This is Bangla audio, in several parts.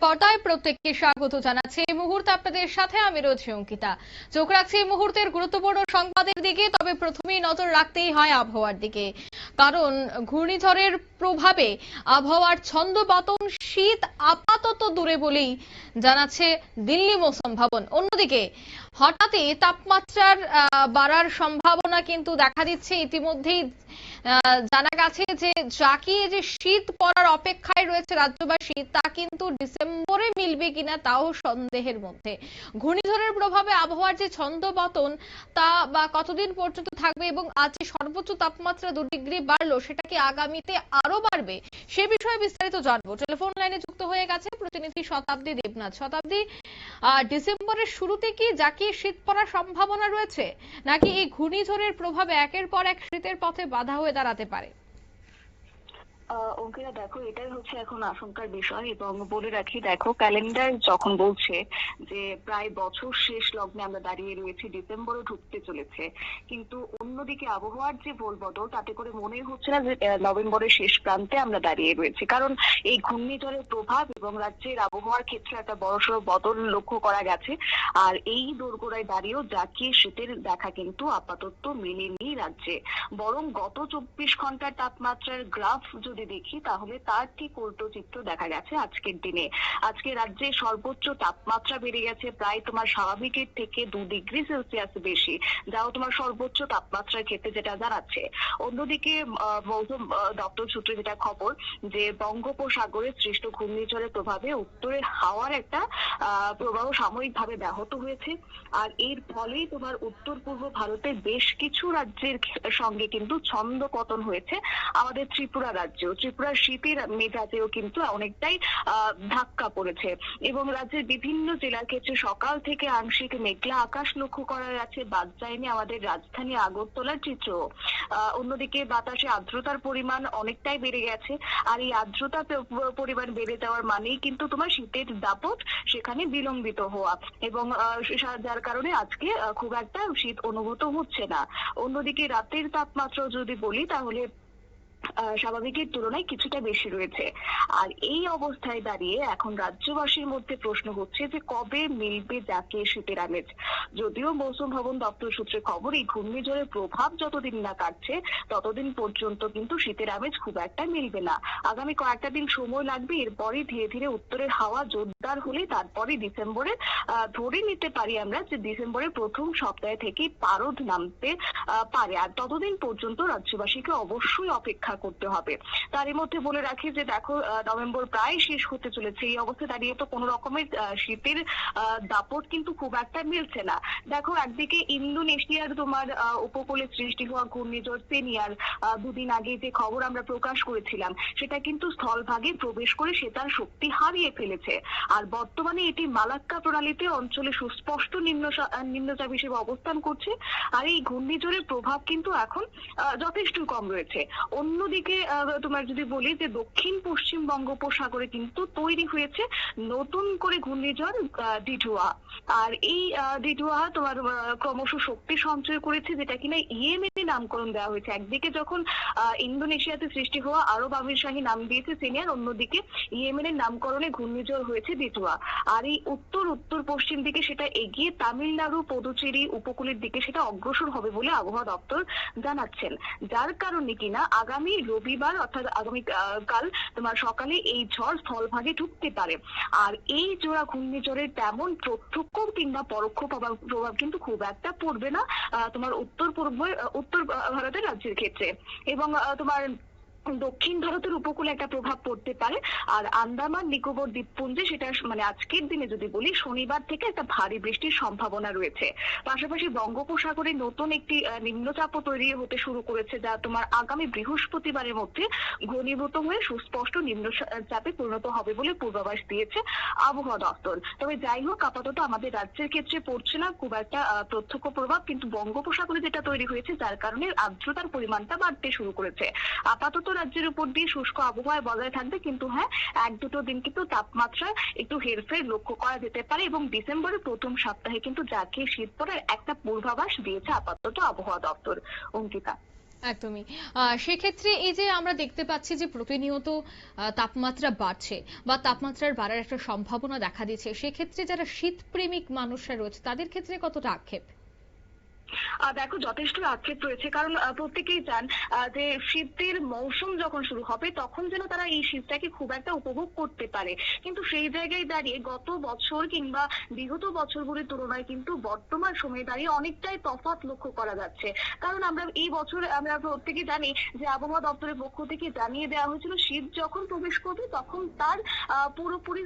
পর্দায় প্রত্যেককে স্বাগত জানাচ্ছি। এই মুহূর্তে আপনাদের সাথে আমি রয়েছি অঙ্কিতা। চোখ রাখছি এই মুহূর্তের গুরুত্বপূর্ণ সংবাদের দিকে, তবে প্রথমেই নজর রাখতেই হয় আবহাওয়ার দিকে। কারণ ঘূর্ণিঝড়ের প্রভাবে আবহাওয়ার ছন্দ ছন্দপতন, শীত আপাতত দূরে বলেই জানাচ্ছে দিল্লি মৌসুম ভবন। অন্যদিকে, হঠাৎই তাপমাত্রার বাড়ার সম্ভাবনা কিন্তু দেখা দিচ্ছে। ইতিমধ্যেই জানা গেছে যে জাকিয়ে যে শীত পড়ার অপেক্ষায় রয়েছে রাজ্যবাসী, তা কিন্তু ডিসেম্বরে মিলবে কিনা তাও সন্দেহের মধ্যে। ঘূর্ণিঝড়ের প্রভাবে আবহাওয়ার যে ছন্দপতন তা বা কতদিন পর্যন্ত থাকবে এবং আজ যে সর্বোচ্চ তাপমাত্রা দু ডিগ্রি বাড়লো, সেটা কি আগামীতে আরও বাড়বে, সে বিষয়ে বিস্তারিত জানব। টেলিফোন লাইনে যুক্ত হয়ে গেছে প্রতিনিধি শতাব্দী দেবনাথ। শতাব্দী ডিসেম্বরের শুরুতে কি জাকিয়ে শীত পড়ার সম্ভাবনা রয়েছে, নাকি এই ঘূর্ণিঝড়ের প্রভাবে একের পর এক শীতের পথে বাধা হয়ে দাঁড়াতে পারে? অঙ্কিতা, দেখো, এটাই হচ্ছে এখন আশঙ্কার বিষয় এবং বলে রাখি, দেখো ক্যালেন্ডার যখন বলছে যে প্রায় বছর শেষ লগ্নে আমরা দাঁড়িয়ে রয়েছি, ডিসেম্বরও ঢুকতে চলেছে, কিন্তু অন্যদিকে আবহাওয়ার যে বদল তাতে করে মনে হচ্ছে না যে নভেম্বরের শেষ প্রান্তে আমরা দাঁড়িয়ে রয়েছি, কারণ এই ঘূর্ণিঝড়ের প্রভাব এবং রাজ্যের আবহাওয়ার ক্ষেত্রে একটা বড়সড় বদল লক্ষ্য করা গেছে, আর এই দোরগোড়ায় দাঁড়িয়েও জাকিয়ে শীতের দেখা কিন্তু আপাতত মেলেনি রাজ্যে, বরং গত চব্বিশ ঘণ্টার তাপমাত্রার গ্রাফ যদি দেখি, তাহলে তার ঠিক উল্টো চিত্র দেখা গেছে আজকের দিনে। আজকে রাজ্যে সর্বোচ্চ তাপমাত্রা বেড়ে গেছে, প্রায় তোমার স্বাভাবিকের থেকে দু ডিগ্রি সেলসিয়াস বেশি। যাও তোমার সর্বোচ্চ তাপমাত্রার ক্ষেত্রে যেটা জানাচ্ছে। অন্যদিকে মৌসুম দপ্তর সূত্রে যেটা খবর যে বঙ্গোপসাগরে সৃষ্ট ঘূর্ণিঝড়ের প্রভাবে উত্তরের হাওয়ার একটা প্রবাহ সাময়িকভাবে ব্যাহত হয়েছে। আর এর ফলেই তোমার উত্তর পূর্ব ভারতের বেশ কিছু রাজ্যের সঙ্গে কিন্তু ছন্দ পতন হয়েছে। আমাদের ত্রিপুরা রাজ্য। ত্রিপুরার শীতের মেজাজেও কিন্তু অনেকটাই ধাক্কা পড়েছে। এবং রাজ্যের বিভিন্ন জেলার ক্ষেত্রে সকাল থেকে আংশিক মেঘলা আকাশ লক্ষ্য করা যাচ্ছে। বাদ যায়নি আমাদের রাজধানী আগরতলার চিত্র। অন্যদিকে বাতাসে আর্দ্রতার পরিমাণ অনেকটাই বেড়ে গেছে। আর এই আর্দ্রতা পরিমাণ বেড়ে যাওয়ার মানেই কিন্তু তোমার শীতের দাপট সেখানে বিলম্বিত হওয়া। এবং যার কারণে আজকে খুব একটা শীত অনুভূত হচ্ছে না। অন্যদিকে রাতের তাপমাত্রা যদি বলি, তাহলে স্বাভাবিকের তুলনায় কিছুটা বেশি রয়েছে। আর এই অবস্থায় দাঁড়িয়ে এখন রাজ্যবাসীর মধ্যে প্রশ্ন হচ্ছে যে কবে মিলবে যাকে শীতের আমেজ? যদিও মৌসুম ভবন দপ্তর সূত্রে খবর এই ঘূর্ণিঝড়ের প্রভাব যতদিন না কাটছে, ততদিন পর্যন্ত কিন্তু শীতের আমেজ খুব একটা মিলবে না। আগামী কয়েকটা দিন সময় লাগবে এরপরে ধীরে ধীরে উত্তরের হাওয়া জোরদার হলে তারপরে ডিসেম্বরে ধরে নিতে পারি আমরা যে ডিসেম্বরের প্রথম সপ্তাহে থেকেই পারদ নামতে পারে। আর ততদিন পর্যন্ত রাজ্যবাসীকে অবশ্যই অপেক্ষা করতে হবে। তারই মধ্যে বলে রাখি যে দেখো নভেম্বর প্রায় শেষ হতে চলেছে। এই অবস্থায় দাঁড়িয়ে তো কোনো রকমের শীতের দাপট কিন্তু খুব একটা মিলছে না। দেখো, একদিকে ইন্দোনেশিয়ার তোমার উপকূলে সৃষ্টি হওয়া ঘূর্ণিঝড় সেনিয়ার দুদিন আগে যে খবর আমরা প্রকাশ করেছিলাম, সেটা কিন্তু স্থলভাগে প্রবেশ করে সে তার শক্তি হারিয়ে ফেলেছে। আর বর্তমানে এটি মালাক্কা প্রণালীতে অঞ্চলে সুস্পষ্ট নিম্ন নিম্নচাপ হিসেবে অবস্থান করছে। আর এই ঘূর্ণিঝড়ের প্রভাব কিন্তু এখন যথেষ্ট কম রয়েছে। অন্যদিকে তোমার যদি বলি যে দক্ষিণ পশ্চিম বঙ্গোপসাগরে কিন্তু তৈরি হয়েছে নতুন করে ঘূর্ণিঝড় ডিডুয়া আর এই ডিডুয়া তোমার ক্রমশ শক্তি সঞ্চয় করেছে যেটা কিনা ইয়েমেনে নামকরণ দেওয়া হয়েছে। একদিকে যখন ইন্দোনেশিয়াতে সৃষ্টি হওয়া আরব আমির শাহী নাম দিয়েছে সিনিয়র, অন্যদিকে ইয়েমেনের নামকরণে ঘূর্ণিঝড় হয়েছে ডিটুয়া আর এই উত্তর উত্তর পশ্চিম দিকে সেটা এগিয়ে তামিলনাড়ু, পদুচেরি উপকূলের দিকে সেটা অগ্রসর হবে বলে আবহাওয়া দপ্তর জানাচ্ছেন। যার কারণে কিনা আগামী রবিবার, অর্থাৎ আগামী কাল তোমার সকালে এই ঝড় স্থলভাগে ঢুকতে পারে। আর এই জোড়া ঘূর্ণিঝড়ের তেমন প্রত্যক্ষ কিংবা পরোক্ষ প্রভাব প্রভাব কিন্তু খুব একটা পড়বে না তোমার উত্তর পূর্ব উত্তর ভারতের রাজ্যের ক্ষেত্রে। এবং তোমার দক্ষিণ ভারতের উপকূলে একটা প্রভাব পড়তে পারে। আর আন্দামান, নিকোবর দ্বীপপুঞ্জে সেটা মানে আজকের দিনে যদি বলি, শনিবার থেকে একটা ভারী বৃষ্টির সম্ভাবনা রয়েছে। পাশাপাশি বঙ্গোপসাগরে নতুন একটি নিম্নচাপও তৈরি হতে শুরু করেছে, যা তোমার আগামী বৃহস্পতিবারের মধ্যে ঘনীভূত হয়ে সুস্পষ্ট নিম্নচাপে পরিণত হবে বলে পূর্বাভাস দিয়েছে আবহাওয়া দপ্তর। তবে যাই হোক, আপাতত আমাদের রাজ্যের ক্ষেত্রে পড়ছে না খুব একটা প্রত্যক্ষ প্রভাব, কিন্তু বঙ্গোপসাগরে যেটা তৈরি হয়েছে, যার কারণে আর্দ্রতার পরিমাণটা বাড়তে শুরু করেছে। আপাতত রাজ্যের উপর দিয়ে শুষ্ক আবহাওয়া বজায় থাকবে, কিন্তু হ্যাঁ এক দুটো দিন কিন্তু তাপমাত্রায় একটু হেরফের লক্ষ্য করা যেতে পারে এবং ডিসেম্বরের প্রথম সপ্তাহে কিন্তু জাতীয় শীত পড়ার একটা পূর্বাভাস দিয়েছে আপাতত আবহাওয়া দপ্তর, অঙ্কিতা। একদমই। সেক্ষেত্রে এই যে আমরা দেখতে পাচ্ছি যে প্রতিনিয়ত তাপমাত্রা বাড়ছে বা তাপমাত্রার বাড়ার একটা সম্ভাবনা দেখা দিচ্ছে, সেক্ষেত্রে যারা শীতপ্রেমিক মানুষরা রয়েছে, তাদের ক্ষেত্রে কতটা আক্ষেপ? দেখো, যথেষ্ট আক্ষেপ রয়েছে। কারণ প্রত্যেকেই চান যে শীতের মৌসুম যখন শুরু হবে, তখন যেন তারা এই শীতটাকে খুব একটা উপভোগ করতে পারে। কিন্তু সেই জায়গায় দাঁড়িয়ে গত বছর কিংবা বিগত বছরগুলির তুলনায় কিন্তু বর্তমান সময়ে দাঁড়িয়ে অনেকটাই তফাৎ লক্ষ্য করা যাচ্ছে। কারণ আমরা এই বছর, আমরা প্রত্যেকেই জানি যে আবহাওয়া দপ্তরের পক্ষ থেকে জানিয়ে দেওয়া হয়েছিল, শীত যখন প্রবেশ করবে, তখন তার পুরোপুরি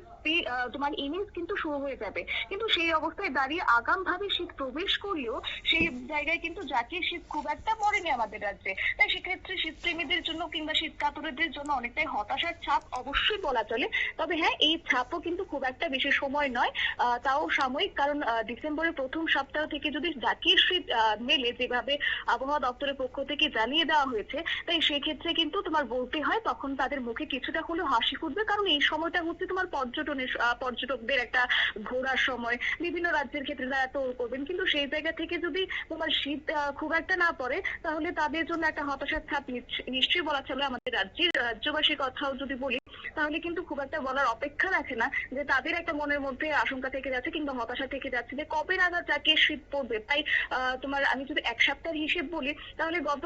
তোমার ইনিংস কিন্তু শুরু হয়ে যাবে। কিন্তু সেই অবস্থায় দাঁড়িয়ে আগাম ভাবে শীত প্রবেশ করলেও সেই জায়গায় কিন্তু জাতীয় শীত খুব একটা পড়েনি আমাদের রাজ্যে তাই সেক্ষেত্রে শীতপ্রেমীদের জন্য কিংবা শীত কাতরদের জন্য অনেকটাই হতাশার ছাপ অবশ্যই বলা চলে। তবে হ্যাঁ এই ছাপও কিন্তু খুব একটা বেশি সময় নয় তাও সাময়িক কারণ ডিসেম্বরের প্রথম সপ্তাহ থেকে যদি জাতীয় শীত মেলে যেভাবে আবহাওয়া দপ্তরের পক্ষ থেকে জানিয়ে দেওয়া হয়েছে তাই সেক্ষেত্রে কিন্তু তোমার বলতে হয় তখন তাদের মুখে কিছুটা হলেও হাসি ফুটবে কারণ এই সময়টা হচ্ছে তোমার পর্যটনের আহ, পর্যটকদের একটা ঘোরার সময়, বিভিন্ন রাজ্যের ক্ষেত্রে তারা টোল করবেন, কিন্তু সেই জায়গা থেকে যদি তোমার শীত খুব একটা না পড়ে, তাহলে তাদের জন্য একটা হতাশার ছাপ নিশ্চয়ই বলা চলে আমাদের রাজ্যের রাজ্যবাসীর কথাও যদি বলি, তাহলে কিন্তু খুব একটা বলার অপেক্ষা রাখে না যে তাদের একটা মনের মধ্যে আশঙ্কা থেকে যাচ্ছে কিংবা হতাশা থেকে যাচ্ছে যে কবে নাগাদ যাকে শীত পড়বে। তাই তোমার আমি যদি এক সপ্তাহের হিসেব বলি, তাহলে গত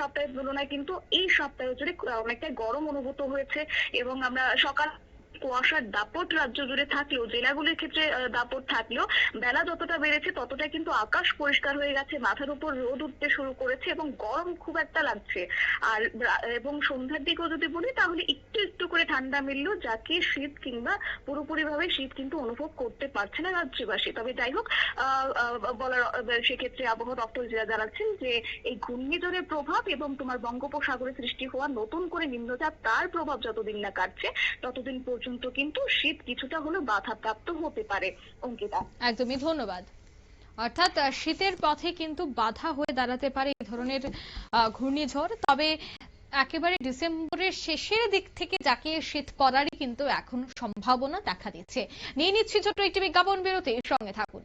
সপ্তাহের তুলনায় কিন্তু এই সপ্তাহে জুড়ে অনেকটাই গরম অনুভূত হয়েছে এবং আমরা সকাল কুয়াশার দাপট রাজ্য জুড়ে থাকলেও, জেলাগুলির ক্ষেত্রে দাপট থাকলেও বেলা যতটা বেড়েছে ততটা কিন্তু আকাশ পরিষ্কার হয়ে গেছে, মাথার উপর রোদ উঠতে শুরু করেছে এবং গরম খুব একটা লাগছে। আর এবং সন্ধ্যার দিকেও যদি বলি তাহলে একটু একটু করে ঠান্ডা মিললেও যাকে শীত কিংবা পুরোপুরি ভাবে শীত কিন্তু অনুভব করতে পারছে না রাজ্যবাসী। তবে যাই হোক বলার সেক্ষেত্রে আবহাওয়া দপ্তর যেটা জানাচ্ছেন যে এই ঘূর্ণিঝড়ের প্রভাব এবং তোমার বঙ্গোপসাগরে সৃষ্টি হওয়া নতুন করে নিম্নচাপ, তার প্রভাব যতদিন না কাটছে, ততদিন পর্যন্ত কিন্তু শীত কিছুটা হলেও বাধাপ্রাপ্ত হতে পারে, অঙ্কিতা। একদমই, ধন্যবাদ। অর্থাৎ শীতের পথে কিন্তু বাধা হয়ে দাঁড়াতে পারে এই ধরনের ঘূর্ণিঝড়। তবে একেবারে ডিসেম্বরের শেষের দিক থেকে যাকে শীত পড়ারই কিন্তু এখন সম্ভাবনা দেখা দিচ্ছে। নিয়ে নিচ্ছি ছোট্ট একটি বিজ্ঞাপন বিরতি সঙ্গে থাকুন।